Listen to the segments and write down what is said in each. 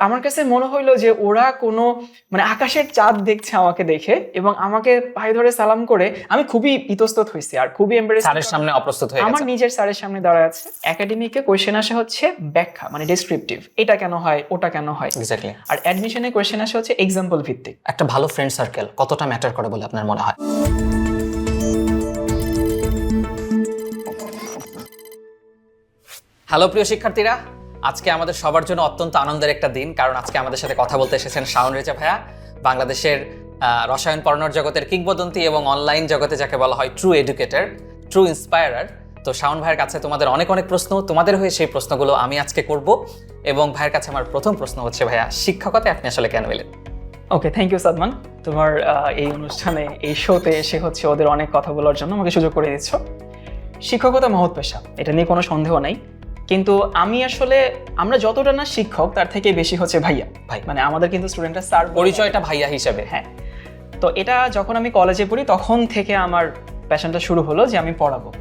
আমার কাছে মনে হইল যে ওরা কোনো মানে আকাশের চাঁদ দেখছে আমাকে দেখে এবং আমাকে পায়ে ধরে সালাম করে আমি খুবই ইতস্তত হয়েছি আর খুবই স্যারের সামনে অপ্রস্তুত হয়ে আমার নিজের স্যারের সামনে দাঁড়ায় আছে। একাডেমিকে কোয়েশ্চেন আসা হচ্ছে ব্যাখ্যা মানে ডেসক্রিপটিভ এটা কেন হয় ওটা কেন হয়? এক্স্যাক্টলি আর অ্যাডমিশনে কোয়েশ্চেন আসা হচ্ছে এক্সাম্পল ভিত্তিক। একটা ভালো ফ্রেন্ড সার্কেল কতটা ম্যাটার করে বলে আপনার মনে হয়? হ্যালো প্রিয় শিক্ষার্থীরা। আজকে আমাদের সবার জন্য অত্যন্ত আনন্দের একটা দিন, কারণ আজকে আমাদের সাথে কথা বলতে এসেছেন শাওন রেজা ভাইয়া, বাংলাদেশের রসায়ন পড়ানোর জগতের কিংবদন্তি এবং অনলাইন জগতে যাকে বলা হয় ট্রু এডুকেটর ট্রু ইন্সপায়ারার তো শাওন ভাইয়ের কাছে তোমাদের অনেক অনেক প্রশ্ন, তোমাদের হয়ে সেই প্রশ্নগুলো আমি আজকে করব এবং ভাইয়ের কাছে আমার প্রথম প্রশ্ন হচ্ছে, ভাইয়া শিক্ষকতা আপনি আসলে কেন এলেন? Okay thank you Sadman. তোমার এই অনুষ্ঠানে, এই শোতে এসে হচ্ছে ওদের অনেক কথা বলার জন্য আমাকে সুযোগ করে দিচ্ছ। শিক্ষকতা মহৎ পেশা, এটা নিয়ে কোনো সন্দেহ নাই। কিন্তু আমি আসলে আমরা যতটা না শিক্ষক তার থেকে বেশি হচ্ছে ভাইয়া। ভাই। মানে আমাদের কিন্তু স্টুডেন্টরা স্যার পরিচয়টা ভাইয়া হিসেবে। হ্যাঁ। তো এটা যখন আমি কলেজে পড়ি তখন থেকে আমার প্যাশনটা শুরু হলো যে আমি পড়াবো।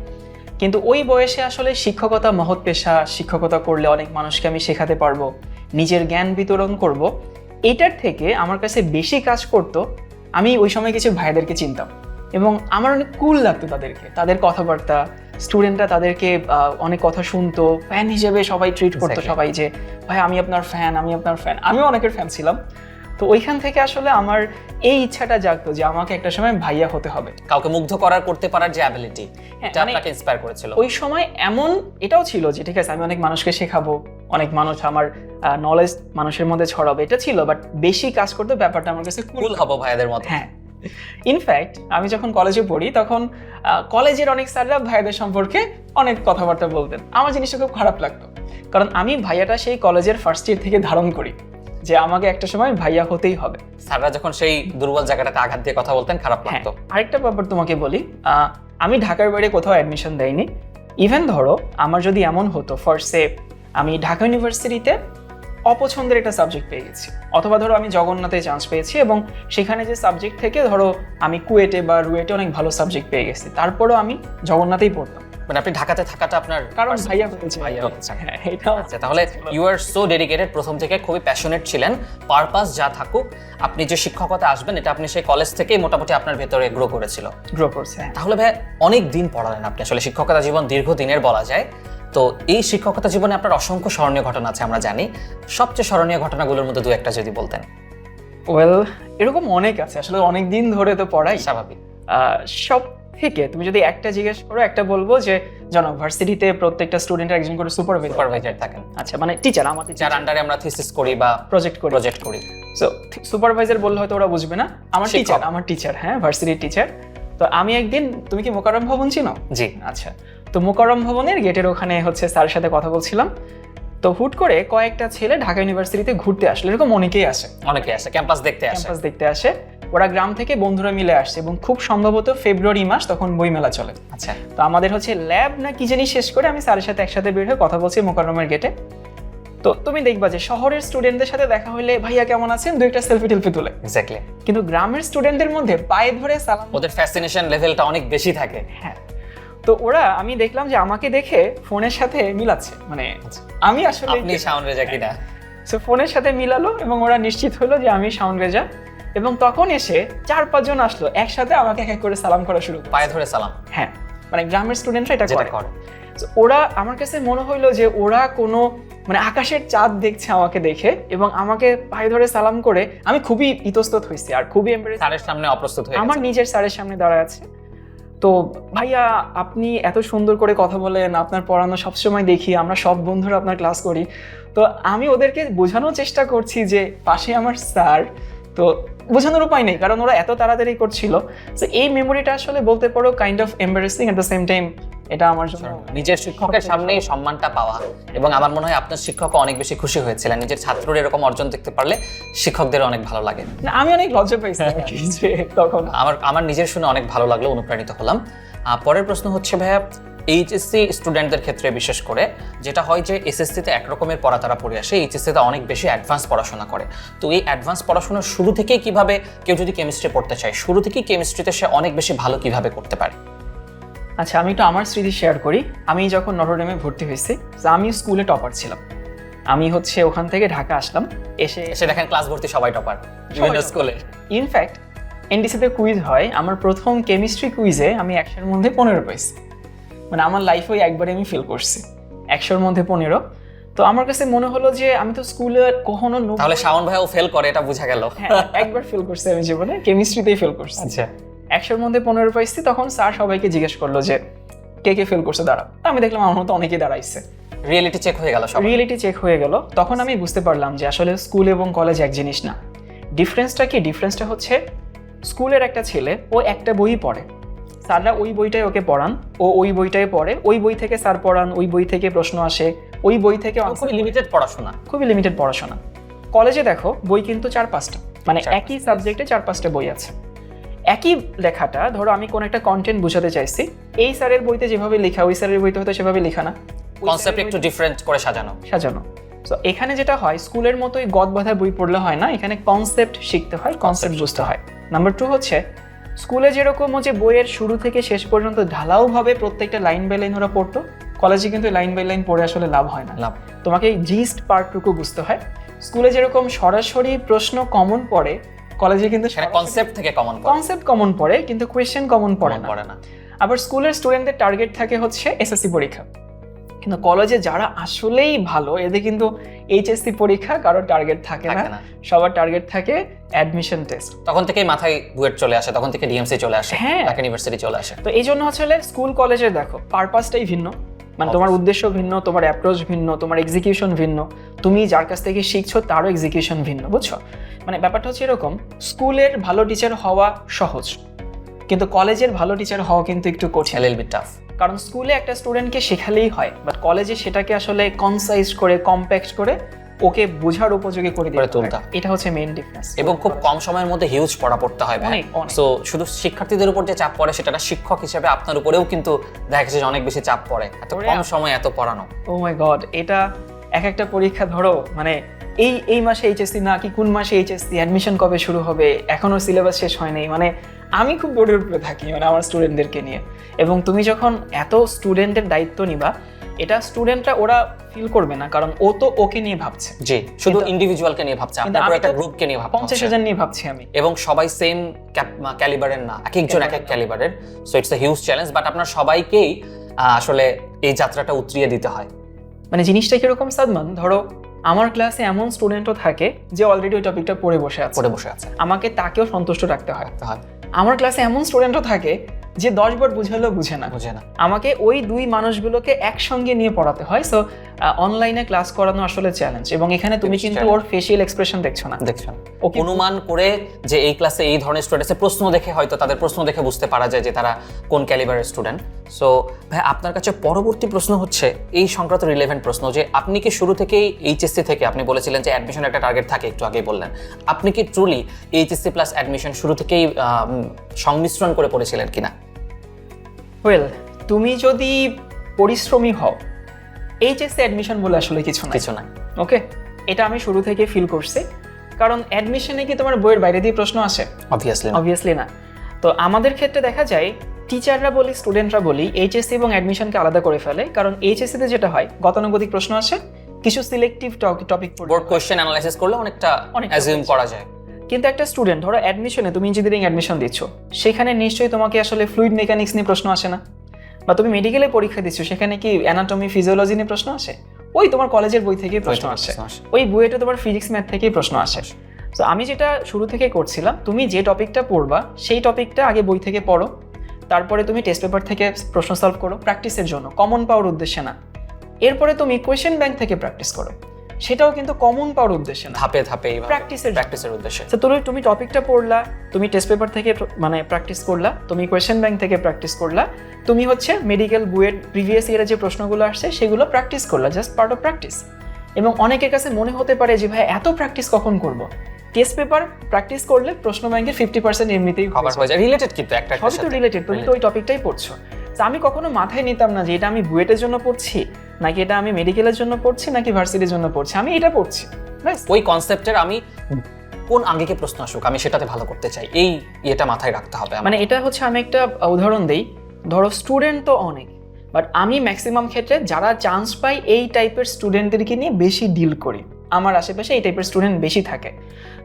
কিন্তু ওই বয়সে আসলে শিক্ষকতা মহৎ পেশা শিক্ষকতা করলে অনেক মানুষকে আমি শেখাতে পারব নিজের জ্ঞান বিতরণ করব। এটার থেকে আমার কাছে বেশি কাজ করতো আমি ওই সময় কিছু ভাইদেরকে চিনতাম এবং আমার অনেক কুল লাগতো তাদেরকে তাদের কথাবার্তা স্টুডেন্টরা তাদেরকে অনেক কথা শুনতো ফ্যান হিসেবে সবাই ট্রিট করতো সবাই যে ভাই আমি আপনার ফ্যান আমি আপনার ফ্যান আমিও অনেকের ফ্যান ছিলাম। তো ওইখান থেকে আসলে আমার এই ইচ্ছাটা জাগতো যে আমাকে একটা সময় ভাইয়া হতে হবে। কাউকে মুগ্ধ করার করতে পারার যে অ্যাবিলিটি এটা মানে আপনাকে ইন্সপায়ার করেছিল। ওই সময় এমন এটাও ছিল যে ঠিক আছে আমি অনেক মানুষকে শেখাবো অনেক মানুষ আমার নলেজ মানুষের মধ্যে ছড়াবে। এটা ছিল বাট বেশি কাজ করতে ব্যাপারটা আমার কাছে কুল হব ভাইয়াদের মতো। হ্যাঁ। ইনফ্যাক্ট আমি যখন কলেজে পড়ি তখন কলেজের অনেক স্যাররা ভাইয়াদের সম্পর্কে অনেক কথাবার্তা বলতেন। আমার জিনিসটা খুব খারাপ লাগতো। কারণ আমি ভাইয়াটা সেই কলেজের ফার্স্ট ইয়ার থেকে ধারণ করি যে আমাকে একটা সময় ভাইয়া হতেই হবে। স্যাররা যখন সেই দুর্বল জায়গাটাতে আঘাত দিয়ে কথা বলতেন খারাপ হ্যাঁ লাগতো। আরেকটা ব্যাপার তোমাকে বলি আমি ঢাকার বাইরে কোথাও অ্যাডমিশন দেয়নি ইভেন ধরো আমার যদি এমন হতো ফার্স্টে আমি ঢাকা ইউনিভার্সিটিতে অপছন্দের একটা সাবজেক্ট পেয়ে গেছি। অথবা ধরো আমি জগন্নাথে চান্স পেয়েছি এবং সেখানে যে সাবজেক্ট থেকে ধরো আমি কুয়েটে বা রুয়েটে অনেক ভালো সাবজেক্ট পেয়ে গেছি। তারপরেও আমি জগন্নাথেই পড়তাম। মানে আপনি ঢাকাতে থাকাটা আপনার কারণ ভাইয়া হয়েছে। ভাইয়া হচ্ছে হ্যাঁ এটাও আচ্ছা তাহলে ইউ আর সো ডেডিকেটেড প্রথম থেকে খুবই প্যাশনেট ছিলেন। পারপাস যা থাকুক আপনি যে শিক্ষকতা আসবেন এটা আপনি সেই কলেজ থেকেই মোটামুটি আপনার ভেতরে গ্রো করেছিল। গ্রো করছে হ্যাঁ। তাহলে ভাই অনেক দিন পড়ালেন আপনি। আসলে শিক্ষকতা জীবন দীর্ঘদিনের বলা যায়। তো এই শিক্ষকতা জীবনে আপনার অসংখ্য স্মরণীয় ঘটনা আছে আমরা জানি। সবচেয়ে স্মরণীয় ঘটনাগুলোর মধ্যে দু একটা যদি বলতেন। ওয়েল এরকম অনেক আছে। আসলে অনেক দিন ধরে তো পড়াই। স্বাভাবিক। সব থেকে তুমি যদি একটা জিজ্ঞেস করো একটা বলব যে জানো ভার্সিটিতে প্রত্যেকটা স্টুডেন্টের একজন করে সুপারভাইজার সুপারভাইজার থাকেন। আচ্ছা মানে টিচার আমাদের যার আন্ডারে আমরা থিসিস করি বা প্রজেক্ট করি। প্রজেক্ট করি। সো সুপারভাইজার বললে হয়তো ওরা বুঝবে না। আমার। টিচার আমার টিচার হ্যাঁ ভার্সিটির টিচার তো আমি একদিন তুমি কি মোকাররম ভবন চিনো? জি। আচ্ছা। তো মোকাররম ভবনের গেটের ওখানে হচ্ছে স্যারের সাথে কথা বলছিলাম। তো হুট করে কয়েকটা ছেলে ঢাকা ইউনিভার্সিটিতে ঘুরতে আসলে। এরকম অনেকেই আসে। অনেকে আসে ক্যাম্পাস দেখতে আসে। ক্যাম্পাস দেখতে আসে। ওরা গ্রাম থেকে বন্ধুরা মিলে আসছে এবং খুব সম্ভবত ফেব্রুয়ারি মাস তখন বইমেলা চলে। আচ্ছা। তো আমাদের হচ্ছে ল্যাব না কি জানি শেষ করে আমি স্যারের সাথে একসাথে বের হয়ে কথা বলছি মোকাররমের গেটে। তো তুমি দেখবা যে শহরের স্টুডেন্টদের সাথে দেখা হলে ভাইয়া কেমন আছেন? দুই একটা সেলফি টেলফি তুলে। এক্স্যাক্টলি কিন্তু গ্রামের স্টুডেন্টদের মধ্যে পায়ে ধরে সালাম ওদের ফ্যাসিনেশন লেভেলটা অনেক বেশি থাকে। হ্যাঁ। তো ওরা আমি দেখলাম যে আমাকে দেখে ফোনের সাথে মিলাচ্ছে। মানে আমি আসলে আপনি শাওন রেজা কিনা? সো ফোনের সাথে মিলালো এবং ওরা নিশ্চিত হলো যে আমি সাউন্ড রেজা। এবং তখন এসে চার পাঁচজন আসলো একসাথে আমাকে এক এক করে সালাম করা শুরু পায়ে ধরে সালাম? হ্যাঁ। মানে গ্রামের স্টুডেন্টরা এটা করে। ওরা আমার কাছে মনে হইল যে ওরা কোনো মানে আকাশের চাঁদ দেখছে আমাকে দেখে এবং আমাকে পায়ে ধরে সালাম করে আমি খুবই ইতস্তত হয়েছি আর খুবই স্যারের সামনে অপ্রস্তুত হয়ে আমার নিজের স্যারের সামনে দাঁড়ায় আছে। তো ভাইয়া, আপনি এত সুন্দর করে কথা বলেন, আপনার পড়ানো সবসময় দেখি, আমরা সব বন্ধুরা আপনার ক্লাস করি। তো আমি ওদেরকে বোঝানোর চেষ্টা করছি যে, পাশে আমার স্যার, তো বোঝানোর উপায় নেই, কারণ ওরা এত তাড়াতাড়ি করছিল। তো এই মেমোরিটা আসলে বলতে পারো kind of embarrassing at the same time এটা আমার জন্য নিজের শিক্ষকের সামনেই সম্মানটা পাওয়া। এবং আমার মনে হয় আপনার শিক্ষক অনেক বেশি খুশি হয়েছিলেন। নিজের ছাত্রর এরকম অর্জন দেখতে পারলে শিক্ষকদের অনেক ভালো লাগে। না, আমি অনেক লজ্জা পাইছি তখন। আমার আমার নিজের শুনে অনেক ভালো লাগল অনুপ্রাণিত হলাম। পরের প্রশ্ন হচ্ছে ভাইয়া এইচএসসি স্টুডেন্টদের ক্ষেত্রে বিশেষ করে যেটা হয় যে এসএসসিতে একরকমের পড়া তারা পড়ে আসে এইচএসসিতে অনেক বেশি অ্যাডভান্স পড়াশোনা করে। তো এই অ্যাডভান্স পড়াশোনার শুরু থেকেই কীভাবে কেউ যদি কেমিস্ট্রি পড়তে চায় শুরু থেকেই কেমিস্ট্রিতে সে অনেক বেশি ভালো কীভাবে করতে পারে? আচ্ছা আমি একটু আমার স্মৃতি শেয়ার করি। আমি যখন নটরডেমে ভর্তি হয়েছি আমি স্কুলে টপার ছিলাম। আমি হচ্ছে ওখান থেকে ঢাকা আসলাম এসে এসে দেখেন ক্লাস ভর্তি সবাই টপার বিভিন্ন স্কুলে ইনফ্যাক্ট এনডিসিতে কুইজ হয় আমার প্রথম কেমিস্ট্রি কুইজে আমি একশোর মধ্যে পনেরো পাইছি। মানে আমার লাইফে ওই একবারে আমি ফিল করছি। একশোর মধ্যে পনেরো। তো আমার কাছে মনে হলো যে আমি তো স্কুলে কখনো তাহলে শাওন ভাইও ফেল করে এটা বোঝা গেল। হ্যাঁ একবার ফেল করছি আমি জীবনে কেমিস্ট্রিতেই ফেল করছি। আচ্ছা। একশোর মধ্যে পনেরো পাইছি তখন স্যার সবাইকে জিজ্ঞেস করল যে কে কে ফেল করছে? দাঁড়াও। তো আমি দেখলাম আমার মতো অনেকেই দাঁড়াইছে। রিয়েলিটি চেক হয়ে গেল সব রিয়েলিটি চেক হয়ে গেল। তখন আমি বুঝতে পারলাম যে আসলে স্কুল এবং কলেজ এক জিনিস না। ডিফারেন্সটা কি? ডিফারেন্সটা হচ্ছে স্কুলের একটা ছেলে ও একটা বই পড়ে। স্যাররা ওই বইটাই ওকে পড়ান ও ওই বইটাই পড়ে। ওই বই থেকে স্যার পড়ান ওই বই থেকে প্রশ্ন আসে ওই বই থেকে খুবই লিমিটেড পড়াশোনা। খুবই লিমিটেড পড়াশোনা। কলেজে দেখো বই কিন্তু চার পাঁচটা। মানে একই সাবজেক্টে চার পাঁচটা বই আছে। একই লেখাটা ধরো আমি কোন একটা কন্টেন্ট বোঝাতে চাইছি এই স্যারের বইতে যেভাবে লেখা ওই স্যারের বইতে হয়তো সেভাবে লেখা না। কনসেপ্ট একটু ডিফারেন্ট করে সাজানো। সাজানো। তো এখানে যেটা হয় স্কুলের মতোই গদ বাঁধা বই পড়লে হয় না এখানে কনসেপ্ট শিখতে হয় কনসেপ্ট বুঝতে হয়। নাম্বার টু হচ্ছে স্কুলে যেরকম হচ্ছে বইয়ের শুরু থেকে শেষ পর্যন্ত ঢালাওভাবে প্রত্যেকটা লাইন বাই লাইন ওরা পড়তো কলেজে কিন্তু লাইন বাই লাইন পড়ে আসলে লাভ হয় না। লাভ। তোমাকে জিস্ট পার্টটুকু বুঝতে হয়। স্কুলে যেরকম সরাসরি প্রশ্ন কমন পড়ে কলেজে কিন্তু সেখানে কনসেপ্ট থেকে কমন পড়ে কনসেপ্ট কমন পড়ে কিন্তু কোয়েশ্চেন কমন পড়ে না। পড়ে না। আবার স্কুলের স্টুডেন্টদের টার্গেট থাকে হচ্ছে এসএসসি পরীক্ষা। কিন্তু কলেজে যারা আসলেই ভালো এদের কিন্তু এইচএসসি পরীক্ষা কারোর টার্গেট থাকে না। সবার টার্গেট থাকে অ্যাডমিশন টেস্ট তখন থেকেই মাথায় বুয়েট চলে আসে তখন থেকে ডিএমসি চলে আসে হ্যাঁ। ইউনিভার্সিটি চলে আসে। তো এই জন্য আসলে স্কুল কলেজে দেখো পারপাসটাই ভিন্ন। মানে তোমার উদ্দেশ্য ভিন্ন তোমার অ্যাপ্রোচ ভিন্ন তোমার এক্সিকিউশন ভিন্ন। তুমি যার কাছ থেকে শিখছো তারও এক্সিকিউশন ভিন্ন বুঝছ? মানে ব্যাপারটা হচ্ছে এরকম স্কুলের ভালো টিচার হওয়া সহজ কিন্তু কলেজের ভালো টিচার হওয়া কিন্তু একটু কঠিন। লিল টাফ কারণ স্কুলে একটা স্টুডেন্টকে শেখালেই হয় বাট কলেজে সেটাকে আসলে কনসাইজ করে কম্প্যাক্ট করে ওকে বোঝার উপযোগী করে দিতে তুলতে এটা হচ্ছে মেইন ডিফারেন্স এবং খুব কম সময়ের মধ্যে হিউজ পড়া পড়তে হয় ভাই। সো শুধু শিক্ষার্থীদের উপর যে চাপ পড়ে সেটা না শিক্ষক হিসেবে আপনার উপরেও কিন্তু দেখা গেছে যে অনেক বেশি চাপ পড়ে। এত কম সময় এত পড়ানো। ও মাই গড এটা এক একটা পরীক্ষা ধরো মানে এই এই মাসে এইচএসসি না কি কোন মাসে এইচএসসি অ্যাডমিশন কবে শুরু হবে? এখনও সিলেবাস শেষ হয়নি। মানে আমি খুব বোর্ডের উপরে থাকি মানে আমার স্টুডেন্টদেরকে নিয়ে। এবং তুমি যখন এত স্টুডেন্টের দায়িত্ব নিবা এটা স্টুডেন্টরা ওরা ফিল করবে না কারণ ও তো ওকে নিয়ে ভাবছে। জি শুধু ইন্ডিভিজুয়ালকে নিয়ে ভাবছে আপনার পুরো একটা গ্রুপকে নিয়ে ভাবছে পঞ্চাশ হাজার নিয়ে ভাবছি আমি। এবং সবাই সেম ক্যালিবারের না এক একজন এক এক ক্যালিবারের so it's a huge challenge but আপনার সবাইকেই আসলে এই যাত্রাটা উতরিয়ে দিতে হয়। মানে জিনিসটা কীরকম সাদমান? ধরো আমার ক্লাসে এমন স্টুডেন্টও থাকে যে অলরেডি ওই টপিকটা পড়ে বসে আছে। পড়ে বসে আছে। আমাকে তাকেও সন্তুষ্ট রাখতে হয়। রাখতে হয়। আমার ক্লাসে এমন স্টুডেন্টও থাকে যে দশ বার বুঝালেও বুঝে না। বুঝে না। আমাকে ওই দুই মানুষগুলোকে একসঙ্গে নিয়ে পড়াতে হয়। সো অনলাইনে ক্লাস করানো আসলে চ্যালেঞ্জ এবং এখানে তুমি কিন্তু ওর ফেসিয়াল এক্সপ্রেশন দেখছ না। দেখছেন ওকে অনুমান করে যে এই ক্লাসে এই ধরনের স্টুডেন্ট আছে প্রশ্ন দেখে হয়তো তাদের প্রশ্ন দেখে বুঝতে পারা যায় যে তারা কোন ক্যালিবারের স্টুডেন্ট সো ভাই আপনার কাছে পরবর্তী প্রশ্ন হচ্ছে এই সংক্রান্ত রিলেভেন্ট প্রশ্ন যে আপনি কি শুরু থেকেই এইচএসসি থেকে আপনি বলেছিলেন যে অ্যাডমিশন একটা টার্গেট থাকে একটু আগেই বললেন। আপনি কি ট্রুলি এইচএসসি প্লাস অ্যাডমিশন শুরু থেকেই সংমিশ্রণ করে পড়েছিলেন কিনা? ওয়েল তুমি যদি পরিশ্রমী হও এইচএসসি অ্যাডমিশন বলে আসলে কিছু না কিছু না ওকে এটা আমি শুরু থেকে ফিল করছি। কারণ অ্যাডমিশনে কি তোমার বইয়ের বাইরে দিয়ে প্রশ্ন আসে? অবভিয়াসলি অবভিয়াসলি না। তো আমাদের ক্ষেত্রে দেখা যায় টিচাররা বলি স্টুডেন্টরা বলি এইচএসসি এবং অ্যাডমিশনকে আলাদা করে ফেলে। কারণ এইচএসসিতে যেটা হয় গতানুগতিক প্রশ্ন আসে কিছু selective topic board question analysis করলে অনেকটা অনেকটা অ্যাজিউম করা যায়। কিন্তু একটা স্টুডেন্ট ধরো অ্যাডমিশনে তুমি ইঞ্জিনিয়ারিং অ্যাডমিশন দিচ্ছ সেখানে নিশ্চয়ই তোমাকে আসলে ফ্লুইড মেকানিক্স নিয়ে প্রশ্ন আসে না। বা তুমি মেডিকেলে পরীক্ষা দিচ্ছ সেখানে কি অ্যানাটমি ফিজিওলজি নিয়ে প্রশ্ন আসে? ওই তোমার কলেজের বই থেকেই প্রশ্ন আসে। ওই বইয়েটা তোমার ফিজিক্স ম্যাথ থেকেই প্রশ্ন আসে। তো আমি যেটা শুরু থেকে করছিলাম তুমি যে টপিকটা পড়বা সেই টপিকটা আগে বই থেকে পড়ো। তারপরে তুমি টেস্ট পেপার থেকে প্রশ্ন সলভ করো প্র্যাকটিসের জন্য। কমন পাওয়ার উদ্দেশ্যে না। এরপরে তুমি কোয়েশ্চেন ব্যাংক থেকে প্র্যাকটিস করো। সেটাও কিন্তু কমন পাওয়ার উদ্দেশ্যে না। ধাপে ধাপে প্র্যাকটিসের প্র্যাকটিসের উদ্দেশ্যে। তো তুমি তুমি টপিকটা পড়লা তুমি টেস্ট পেপার থেকে মানে প্র্যাকটিস করলা তুমি কোয়েশ্চেন ব্যাংক থেকে প্র্যাকটিস করলা তুমি হচ্ছে মেডিকেল বুয়েট প্রিভিয়াস ইয়ারে যে প্রশ্নগুলো আসছে সেগুলো প্র্যাকটিস করলা জাস্ট পার্ট অফ প্র্যাকটিস এবং অনেকের কাছে মনে হতে পারে যে ভাই এত প্র্যাকটিস কখন করব? টেস্ট পেপার প্র্যাকটিস করলে প্রশ্ন ব্যাংকের ফিফটি পার্সেন্ট এমনিতেই কভার হয়ে যায়। রিলেটেড কিন্তু একটা সবই তো রিলেটেড তুমি তো ওই টপিকটাই পড়ছো। তো আমি কখনো মাথায় নিতাম না যে এটা আমি বুয়েটের জন্য পড়ছি। নাকি এটা আমি মেডিকেলের জন্য পড়ছি নাকি ভার্সিটির জন্য পড়ছি? আমি এটা পড়ছি। ব্যাস। ওই কনসেপ্টের আমি কোন আঙ্গিকে প্রশ্ন আসুক আমি সেটাতে ভালো করতে চাই। এই এটা মাথায় রাখতে হবে মানে এটা হচ্ছে আমি একটা উদাহরণ দিই। ধরো স্টুডেন্ট তো অনেক বাট আমি ম্যাক্সিমাম ক্ষেত্রে যারা চান্স পাই এই টাইপের স্টুডেন্টদেরকে নিয়ে বেশি ডিল করি। আমার আশেপাশে এই টাইপের স্টুডেন্ট বেশি থাকে।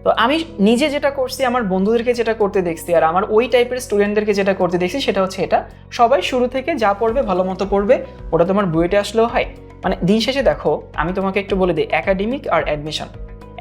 তো আমি নিজে যেটা করছি আমার বন্ধুদেরকে যেটা করতে দেখছি আর আমার ওই টাইপের স্টুডেন্টদেরকে যেটা করতে দেখছি সেটা হচ্ছে এটা। সবাই শুরু থেকে যা পড়বে ভালো মতো পড়বে ওটা তোমার বুয়েটে আসলেও হয়। মানে দিন শেষে দেখো আমি তোমাকে একটু বলে দিই একাডেমিক আর অ্যাডমিশন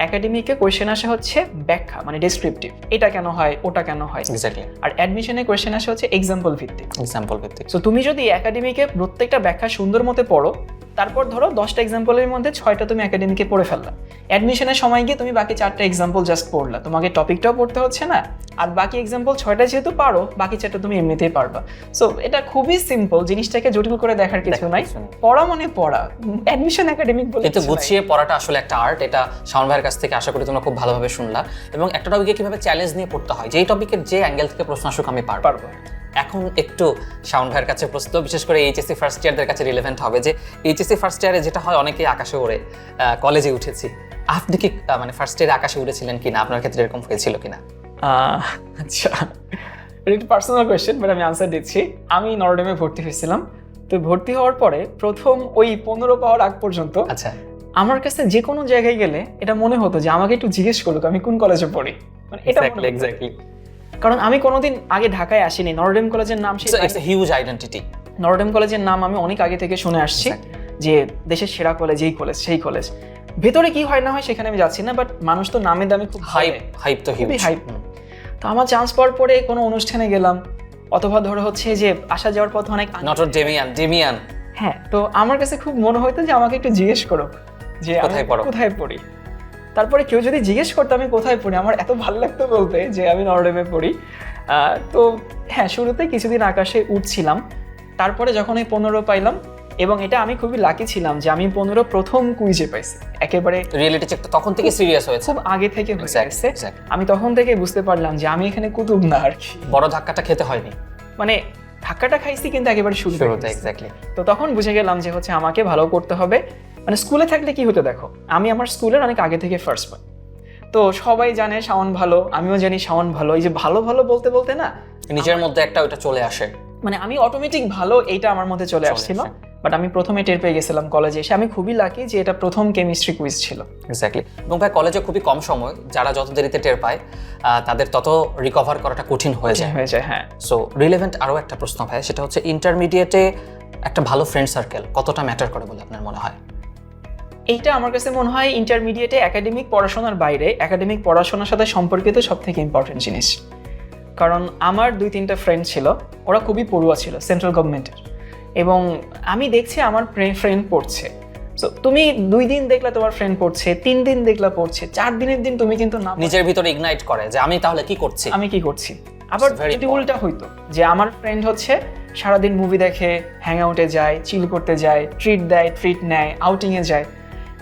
একাডেমিকে কোয়েশ্চেন আসে হচ্ছে ব্যাখ্যা মানে ডেসক্রিপটিভ এটা কেন হয় ওটা কেন হয়? এক্স্যাক্টলি আর অ্যাডমিশনে কোয়েশ্চেন আসে হচ্ছে এক্সাম্পল ভিত্তিক এক্সাম্পল ভিত্তিক সো তুমি যদি একাডেমিকে প্রত্যেকটা ব্যাখ্যা সুন্দর মতো পড়ো তারপর ধরো দশটা এক্সাম্পলের মধ্যে ছয়টা তুমি একাডেমিকে পড়ে ফেললা। অ্যাডমিশনের সময় গিয়ে তুমি বাকি চারটা এক্সাম্পল জাস্ট পড়লা। তোমাকে টপিকটাও পড়তে হচ্ছে না আর বাকি এক্সাম্পল ছয়টা যেহেতু পারো বাকি চারটা তুমি এমনিতেই পারবা। সো এটা খুবই সিম্পল জিনিসটাকে জটিল করে দেখার কিছু নাই। পড়া মানে পড়া অ্যাডমিশন একাডেমিক বলে কিন্তু গুছিয়ে পড়াটা আসলে একটা আর্ট এটা শাওন ভাইয়ের কাছ থেকে আশা করি তোমরা খুব ভালোভাবে শুনলা। এবং একটা টপিকে কীভাবে চ্যালেঞ্জ নিয়ে পড়তে হয় যেই টপিকের যে অ্যাঙ্গেল থেকে প্রশ্ন আসুক আমি পারব। এখন একটু শাওন ভাইয়ের কাছে প্রশ্ন বিশেষ করে এইচএসসি ফার্স্ট ইয়ারদের কাছে রিলেভেন্ট হবে যে এইচএসসি ফার্স্ট ইয়ারে যেটা হয় অনেকেই আকাশে ওড়ে কলেজে উঠেছি। আপনি কি মানে ফার্স্ট ইয়ারে আকাশে উড়েছিলেন কিনা? আপনার ক্ষেত্রে এরকম হয়েছিল কিনা? আহ, আচ্ছা এটা একটু পার্সোনাল কোয়েশ্চেন বাট আমি আনসার দিচ্ছি। আমি নরডেমে ভর্তি হয়েছিলাম। তো ভর্তি হওয়ার পরে প্রথম ওই পনেরো পাওয়ার আগ পর্যন্ত আচ্ছা। আমার কাছে যে কোনো জায়গায় গেলে এটা মনে হতো যে আমাকে একটু জিজ্ঞেস করুক আমি কোন কলেজে পড়ি? মানে এটা এক্স্যাক্টলি কারণ আমি কোনোদিন আগে ঢাকায় আসিনি। নরডেম কলেজের নাম সেই হিউজ আইডেন্টিটি নরডেম কলেজের নাম আমি অনেক আগে থেকে শুনে আসছি যে দেশের সেরা কলেজ এই কলেজ সেই কলেজ ভেতরে কি হয় না হয় সেখানে আমি যাচ্ছি না বাট মানুষ তো নামে দামে খুব হাইপ হাইপ হাইপ তো হিউজ খুবই hype। তো আমার চান্স পাওয়ার পরে কোনো অনুষ্ঠানে গেলাম অথবা ধরো হচ্ছে যে আসা যাওয়ার পথে অনেক নটর ডেমিয়ান ডেমিয়ান হ্যাঁ তো আমার কাছে খুব মনে হতো যে আমাকে একটু জিজ্ঞেস করো যে কোথায় পড়ো? কোথায় পড়ি? তারপরে কেউ যদি জিজ্ঞেস করতো আমি কোথায় পড়ি আমার এত ভালো লাগতো বলতে যে আমি নরডেমে পড়ি। তো হ্যাঁ শুরুতে কিছুদিন আকাশে উঠছিলাম তারপরে যখন এই পনেরো পাইলাম এবং এটা আমি খুবই লাকি ছিলাম যে আমি পনেরো প্রথম কুইজে পাইছি। একেবারে রিয়েলিটি চেক তখন থেকে সিরিয়াস হয়েছে। খুব আগে থেকে হয়ে Exact, আমি তখন থেকে বুঝতে পারলাম যে আমি এখানে কুতুব না আর কি। বড় ধাক্কাটা খেতে হয়নি। মানে ধাক্কাটা খাইছি কিন্তু একেবারে শুরু এক্স্যাক্টলি তো তখন বুঝে গেলাম যে হচ্ছে আমাকে ভালো করতে হবে। মানে স্কুলে থাকলে কি হতো দেখো আমি আমার স্কুলের অনেক আগে থেকে ফার্স্ট পাই তো সবাই জানে শাওন ভালো আমিও জানি শাওন ভালো। এই যে ভালো ভালো বলতে বলতে না নিজের মধ্যে একটা ওটা চলে আসে। মানে আমি অটোমেটিক ভালো এইটা আমার মধ্যে চলে আসছিল। বাট আমি প্রথমে টের পেয়ে গেছিলাম কলেজে এসে। আমি খুবই লাকি যে এটা প্রথম কেমিস্ট্রি কুইজ ছিল। এক্স্যাক্টলি এবং ভাই কলেজে খুবই কম সময় যারা যত দেরিতে টের পায় তাদের তত রিকভার করাটা কঠিন হয়ে যায়। হয়ে যায় হ্যাঁ। সো রিলেভেন্ট আরও একটা প্রশ্ন ভাই সেটা হচ্ছে ইন্টারমিডিয়েটে একটা ভালো ফ্রেন্ড সার্কেল কতটা ম্যাটার করে বলে আপনার মনে হয়? এইটা আমার কাছে মনে হয় ইন্টারমিডিয়েটে একাডেমিক পড়াশোনার বাইরে একাডেমিক পড়াশোনার সাথে সম্পর্কিত সব থেকে ইম্পর্টেন্ট জিনিস। কারণ আমার দুই তিনটা ফ্রেন্ড ছিল ওরা খুবই পড়ুয়া ছিল সেন্ট্রাল গভর্নমেন্টের এবং আমি দেখছি আমার ফ্রেন্ড পড়ছে। সো তুমি দুই দিন দেখলে তোমার ফ্রেন্ড পড়ছে তিন দিন দেখলা পড়ছে চার দিনের দিন তুমি কিন্তু না নিজের ভিতরে ইগনাইট করে যে আমি তাহলে কি করছি? আমি কি করছি? আবার যদি উল্টা হইতো যে আমার ফ্রেন্ড হচ্ছে সারাদিন মুভি দেখে হ্যাং আউটে যায় চিল করতে যায় ট্রিট দেয় ট্রিট নেয় আউটিংয়ে যায়।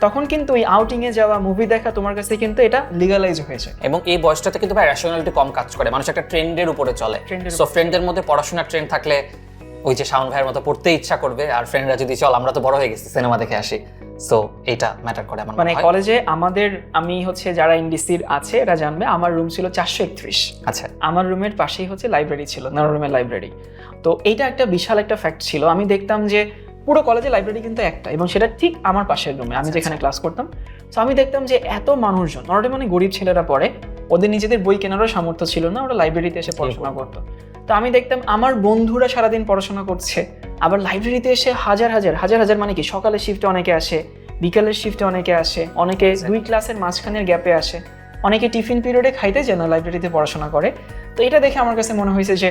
তখন কিন্তু ওই আউটিংয়ে যাওয়া মুভি দেখা তোমার কাছে কিন্তু এটা লিগালাইজ হয়েছে। এবং এই বয়সটাতে কিন্তু ভাই র্যাশনালিটি কম কাজ করে। মানুষ একটা ট্রেন্ডের উপরে চলে। সো ফ্রেন্ডদের মধ্যে পড়াশোনার ট্রেন্ড থাকলে ওই যে শাওন ভাইয়ের মতো পড়তে ইচ্ছা করবে আর ফ্রেন্ডরা যদি চল আমরা তো বড় হয়ে গেছি সিনেমা দেখে আসি। সো এটা ম্যাটার করে আমার মানে কলেজে আমাদের আমি হচ্ছে যারা ইন্ডিসির আছে এরা জানবে আমার রুম ছিল চারশো একত্রিশ। আচ্ছা। আমার রুমের পাশেই হচ্ছে লাইব্রেরি ছিল নানা রুমের লাইব্রেরি তো এইটা একটা বিশাল একটা ফ্যাক্ট ছিল। আমি দেখতাম যে পুরো কলেজে লাইব্রেরি কিন্তু একটা এবং সেটা ঠিক আমার পাশের রুমে আমি যেখানে ক্লাস করতাম। তো আমি দেখতাম যে এত মানুষজন নর্ডে মানে গরিব ছেলেরা পড়ে ওদের নিজেদের বই কেনারও সামর্থ্য ছিল না ওরা লাইব্রেরিতে এসে পড়াশোনা করতো। তো আমি দেখতাম আমার বন্ধুরা সারাদিন পড়াশোনা করছে আবার লাইব্রেরিতে এসে হাজার হাজার হাজার হাজার মানে কি? সকালের শিফটে অনেকে আসে বিকালের শিফটে অনেকে আসে অনেকে দুই ক্লাসের মাঝখানের গ্যাপে আসে অনেকে টিফিন পিরিয়ডে খাইতে যায় না লাইব্রেরিতে পড়াশোনা করে। তো এটা দেখে আমার কাছে মনে হয়েছে যে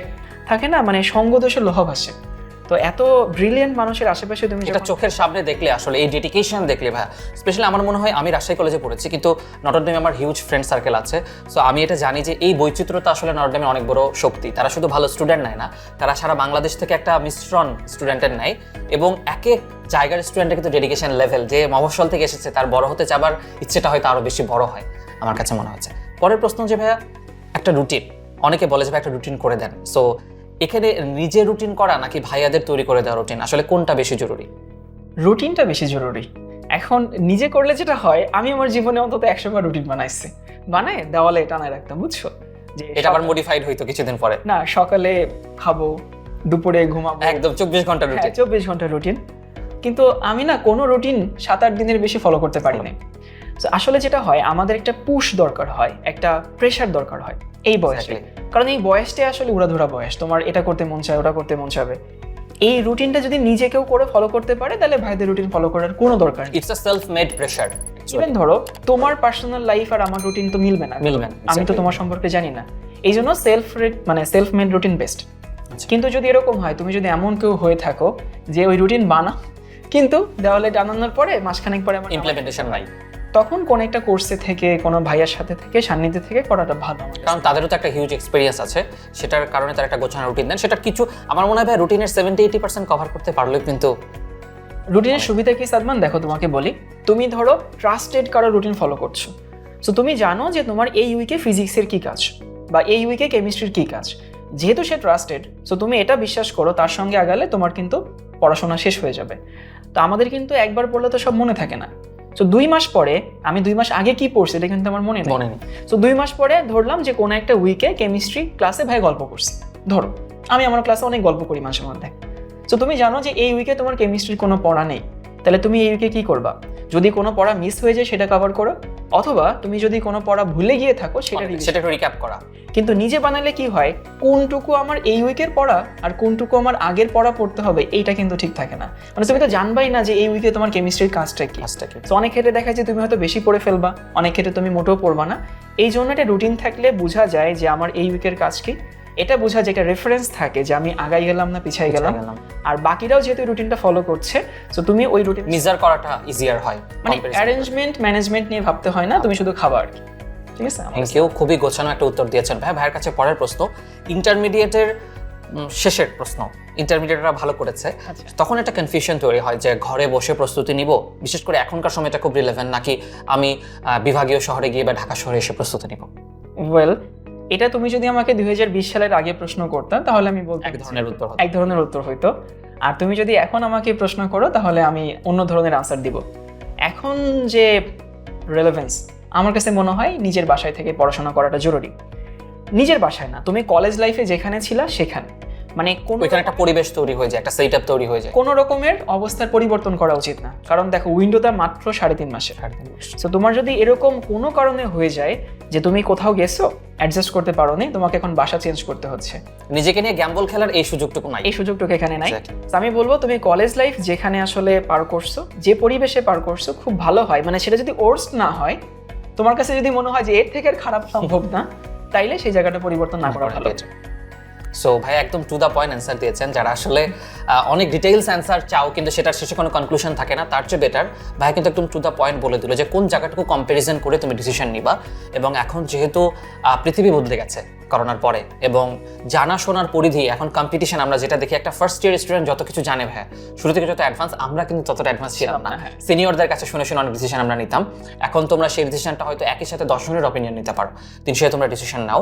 থাকে না? মানে সঙ্গদোষে লোহ ভাসে তো এত ব্রিলিয়েন্ট মানুষের আশেপাশে তুমি এটা যখন- চোখের সামনে দেখলে আসলে এই ডেডিকেশন দেখলে ভাই। স্পেশালি আমার মনে হয় আমি রাজশাহী কলেজে পড়েছি কিন্তু নটরডেমে আমার হিউজ ফ্রেন্ড সার্কেল আছে। সো আমি এটা জানি যে এই বৈচিত্র্যতা আসলে নটরডেমে অনেক বড় শক্তি। তারা শুধু ভালো স্টুডেন্ট নেয় না তারা সারা বাংলাদেশ থেকে একটা মিশ্রণ স্টুডেন্টের নেয়। এবং এক এক জায়গার স্টুডেন্টের কিন্তু ডেডিকেশন লেভেল যে মফস্বল থেকে এসেছে তার বড় হতে চাবার ইচ্ছেটা হয়তো আরও বেশি বড় হয় আমার কাছে মনে হচ্ছে। পরের প্রশ্ন যে ভাইয়া একটা রুটিন অনেকে বলে যে একটা রুটিন করে দেন। সো এখানে নিজে রুটিন করা নাকি ভাইয়াদের তৈরি করে দেওয়া রুটিন আসলে কোনটা বেশি জরুরি? রুটিনটা বেশি জরুরি। এখন নিজে করলে যেটা হয় আমি আমার জীবনে অন্তত একশো বার রুটিন বানাইছি। বানায় দেওয়ালে টানায় রাখতাম বুঝছ? যে এটা আবার মডিফাইড হইতো কিছুদিন পরে। না সকালে খাব দুপুরে ঘুমাবো। একদম চব্বিশ ঘণ্টা হ্যাঁ রুটিন চব্বিশ ঘণ্টা রুটিন কিন্তু আমি না কোনো রুটিন সাত আট দিনের বেশি ফলো করতে পারি না So, আসলে যেটা হয় আমাদের একটা পুশ দরকার হয় একটা প্রেশার দরকার হয় এই বয়সে। কারণ এই বয়সটাই আসলে উড়াধুরা বয়স। তোমার এটা করতে মন চায় ওটা করতে মন চাবে। এই রুটিনটা যদি নিজে কেউ করে ফলো করতে পারে তাহলে ভাইদের রুটিন ফলো করার কোনো দরকার নেই। It's a self made pressure even ধরো তোমার পার্সোনাল লাইফ আর আমার রুটিন তো মিলবে না। মিলবে না, আমি তো তোমার সম্পর্কে জানি না। এই জন্য সেলফ মানে সেলফ মেড রুটিন বেস্ট। কিন্তু যদি এরকম হয় তুমি যদি এমন কেউ হয়ে থাকো যে ওই রুটিন বানা কিন্তু দেওয়ালে টানানোর পরে মাসখানেক পরে আমার ইমপ্লিমেন্টেশন নাই। তখন কোন একটা কোর্সে থেকে কোনো ভাইয়ার সাথে থেকে সান্নিধ্যে থেকে করাটা ভালো কারণ তাদেরও তো একটা হিউজ এক্সপিরিয়েন্স আছে। সেটার কারণে তারা একটা গোছানো রুটিন দেন। সেটা কিছু আমার মনে হয় রুটিনের সেভেন্টি এইটি পার্সেন্ট কভার করতে পারলেও কিন্তু রুটিনের সুবিধা কি সাদমান? দেখো তোমাকে বলি। তুমি ধরো ট্রাস্টেড কারও রুটিন ফলো করছ। সো তুমি জানো যে তোমার এই উইকে ফিজিক্সের কি কাজ? বা এই উইকে কেমিস্ট্রির কি কাজ? যেহেতু সে ট্রাস্টেড সো তুমি এটা বিশ্বাস করো তার সঙ্গে আগালে তোমার কিন্তু পড়াশোনা শেষ হয়ে যাবে। তো আমাদের কিন্তু একবার পড়লে তো সব মনে থাকে না। সো দুই মাস পরে আমি দুই মাস আগে কি পড়ছি এটা কিন্তু আমার মনে নেই। মনে নেই। সো দুই মাস পরে ধরলাম যে কোনো একটা উইকে কেমিস্ট্রি ক্লাসে ভাই গল্প করছি। ধরো আমি আমার ক্লাসে অনেক গল্প করি মাঝে মধ্যে। সো তুমি জানো যে এই উইকে তোমার কেমিস্ট্রির কোনো পড়া নেই। তাহলে তুমি এই উইকে কী করবা? যদি কোনো পড়া মিস হয়ে যায় সেটা কভার করো। অথবা তুমি যদি কোনো পড়া ভুলে গিয়ে থাকো সেটা সেটা রিক্যাপ করা। কিন্তু নিজে বানালে কি হয় কোনটুকু আমার এই উইকের পড়া আর কোনটুকু আমার আগের পড়া পড়তে হবে এইটা কিন্তু ঠিক থাকে না। মানে তুমি তো জানবাই না যে এই উইকে তোমার কেমিস্ট্রির কাজটা কি। কাজটা কি। তো অনেক ক্ষেত্রে দেখা যায় তুমি হয়তো বেশি পড়ে ফেলবা অনেক ক্ষেত্রে তুমি মোটেও পড়বা না। এই জন্য একটা রুটিন থাকলে বোঝা যায় যে আমার এই উইকের কাজ কি। এটা বোঝা যায় একটা রেফারেন্স থাকে যে আমি আগাই গেলাম না পিছাই গেলাম। আর বাকিরাও যেহেতু রুটিনটা ফলো করছে তো তুমি ওই রুটিন মিজার করাটা ইজিয়ার হয় মানে অ্যারেঞ্জমেন্ট ম্যানেজমেন্ট নিয়ে ভাবতে হয় না তুমি শুধু খাবার ঠিক আছে? থ্যাংক ইউ খুবই গোছানো একটা উত্তর দিয়েছেন। ভাই ভাইয়ের কাছে পরের প্রশ্ন। ইন্টারমিডিয়েটের শেষের প্রশ্ন। ইন্টারমিডিয়েটরা ভালো করেছে। আচ্ছা। তখন একটা কনফিউশন তৈরি হয় যে ঘরে বসে প্রস্তুতি নিব। বিশেষ করে এখনকার সময়টা খুব রিলেভেন্ট নাকি আমি বিভাগীয় শহরে গিয়ে বা ঢাকা শহরে এসে প্রস্তুতি নিব? ওয়েল এটা তুমি যদি আমাকে দুই হাজার বিশ সালের আগে প্রশ্ন করতাম তাহলে আমি বলতে এক ধরনের উত্তর এক ধরনের উত্তর হইতো। আর তুমি যদি এখন আমাকে প্রশ্ন করো, তাহলে আমি অন্য ধরনের আনসার দিব। এখন যে রেলেভেন্স আমার কাছে মনে হয় নিজের বাসায় থেকে পড়াশোনা করাটা জরুরি। নিজের বাসায় না, তুমি কলেজ লাইফে যেখানে ছিলা সেখানে। মানে কোনো ওইখানে একটা পরিবেশ তৈরি হয়ে যায় একটা সেট আপ তৈরি হয়ে যায়। কোনো রকমের অবস্থার পরিবর্তন করা উচিত না। কারণ দেখো উইন্ডোটা মাত্র সাড়ে তিন মাসের তো তোমার যদি এরকম কোনো কারণে হয়ে যায় যে তুমি কোথাও গেছো অ্যাডজাস্ট করতে পারো নি তোমাকে এখন বাসা চেঞ্জ করতে হচ্ছে। নিজেকে নিয়ে গ্যাম্বল খেলার এই সুযোগটুকু নাই। এই সুযোগটুকু এখানে নাই। তো আমি বলব তুমি কলেজ লাইফ যেখানে আসলে পার করছ যে পরিবেশে পার করছ খুব ভালো হয়। মানে সেটা যদি ওর্স্ট না হয় তোমার কাছে যদি মনে হয় যে এর থেকে আর খারাপ সম্ভব না তাইলে সেই জায়গাটা পরিবর্তন না করা ভালো। সো ভাই একদম টু দ্য পয়েন্ট অ্যান্সার দিয়েছেন যারা আসলে অনেক ডিটেইলস অ্যান্সার চাও কিন্তু সেটার শেষে কোনো কনক্লুশন থাকে না তার চেয়ে বেটার ভাই কিন্তু একদম টু দ্য পয়েন্ট বলে দিল যে কোন জায়গাটুকু কম্প্যারিজন করে তুমি ডিসিশন নিবা। এবং এখন যেহেতু পৃথিবী বদলে গেছে করোনার পরে এবং জানাশোনার পরিধি এখন কম্পিটিশন আমরা যেটা দেখি একটা ফার্স্ট ইয়ার স্টুডেন্ট যত কিছু জানে ভাই শুরু থেকে যত অ্যাডভান্স আমরা কিন্তু ততটা অ্যাডভান্স ছিলাম না। হ্যাঁ। সিনিয়রদের কাছে শুনে শুনে অনেক ডিসিশন আমরা নিতাম। এখন তোমরা সেই ডিসিশনটা হয়তো একই সাথে দশ জনের অপিনিয়ন নিতে পারো। তিন সাথে তোমরা ডিসিশন নাও।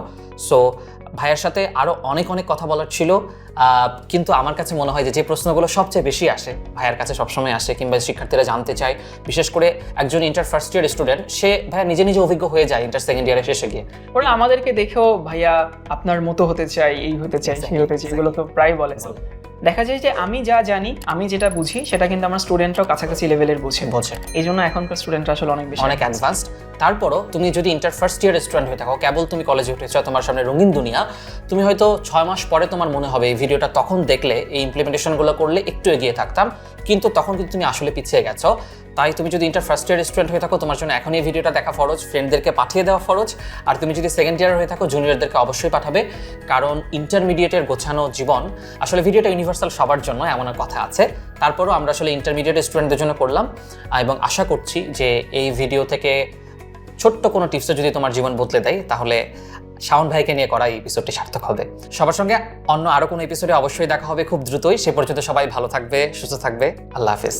সো ভাইয়ের সাথে আরও অনেক অনেক কথা বলার ছিল কিন্তু আমার কাছে মনে হয় যে যে প্রশ্নগুলো সবচেয়ে বেশি আসে ভাইয়ের কাছে সবসময় আসে কিংবা শিক্ষার্থীরা জানতে চায় বিশেষ করে একজন ইন্টার ফার্স্ট ইয়ার স্টুডেন্ট সে ভাইয়া নিজে নিজে অভিজ্ঞ হয়ে যায় ইন্টার সেকেন্ড ইয়ারে শেষে গিয়ে। ওরা আমাদেরকে দেখেও ভাইয়া আপনার মতো হতে চাই এই হতে চাই সেই হতে চাই এগুলো তো প্রায় বলে। দেখা যায় যে আমি যা জানি আমি যেটা বুঝি সেটা কিন্তু আমার স্টুডেন্টরাও কাছাকাছি লেভেলের বুঝে। বোঝে। এই জন্য এখনকার স্টুডেন্টরা আসলে অনেক বেশি অনেক অ্যাডভান্সড তারপরও তুমি যদি ইন্টার ফার্স্ট ইয়ার স্টুডেন্ট হয়ে থাকো কেবল তুমি কলেজে উঠেছো তোমার সামনে রঙিন দুনিয়া তুমি হয়তো ছয় মাস পরে তোমার মনে হবে এই ভিডিওটা তখন দেখলে এই ইমপ্লিমেন্টেশনগুলো করলে একটু এগিয়ে থাকতাম। কিন্তু তখন কিন্তু তুমি আসলে পিছিয়ে গেছো। তাই তুমি যদি ইন্টার ফার্স্ট ইয়ার স্টুডেন্ট হয়ে থাকো, তোমার জন্য এখন এই ভিডিওটা দেখা ফরজ ফ্রেন্ডদেরকে পাঠিয়ে দেওয়া ফরজ। আর তুমি যদি সেকেন্ড ইয়ার হয়ে থাকো জুনিয়রদেরকে অবশ্যই পাঠাবে। কারণ ইন্টারমিডিয়েটের গোছানো জীবন, আসলে ভিডিওটা ইউনিভার্সাল সবার জন্য, এমন কথা আছে। তারপরও আমরা আসলে ইন্টারমিডিয়েট স্টুডেন্টদের জন্য করলাম। এবং আশা করছি যে এই ভিডিও থেকে ছোট্ট কোনো টিপসও যদি তোমার জীবন বদলে দেয়, তাহলে শাওন ভাইকে নিয়ে করা এই এপিসোডটি সার্থক হবে। সবার সঙ্গে অন্য আরও কোনো এপিসোডে অবশ্যই দেখা হবে খুব দ্রুতই। সে পর্যন্ত সবাই ভালো থাকবে, সুস্থ থাকবে। আল্লাহ হাফেজ।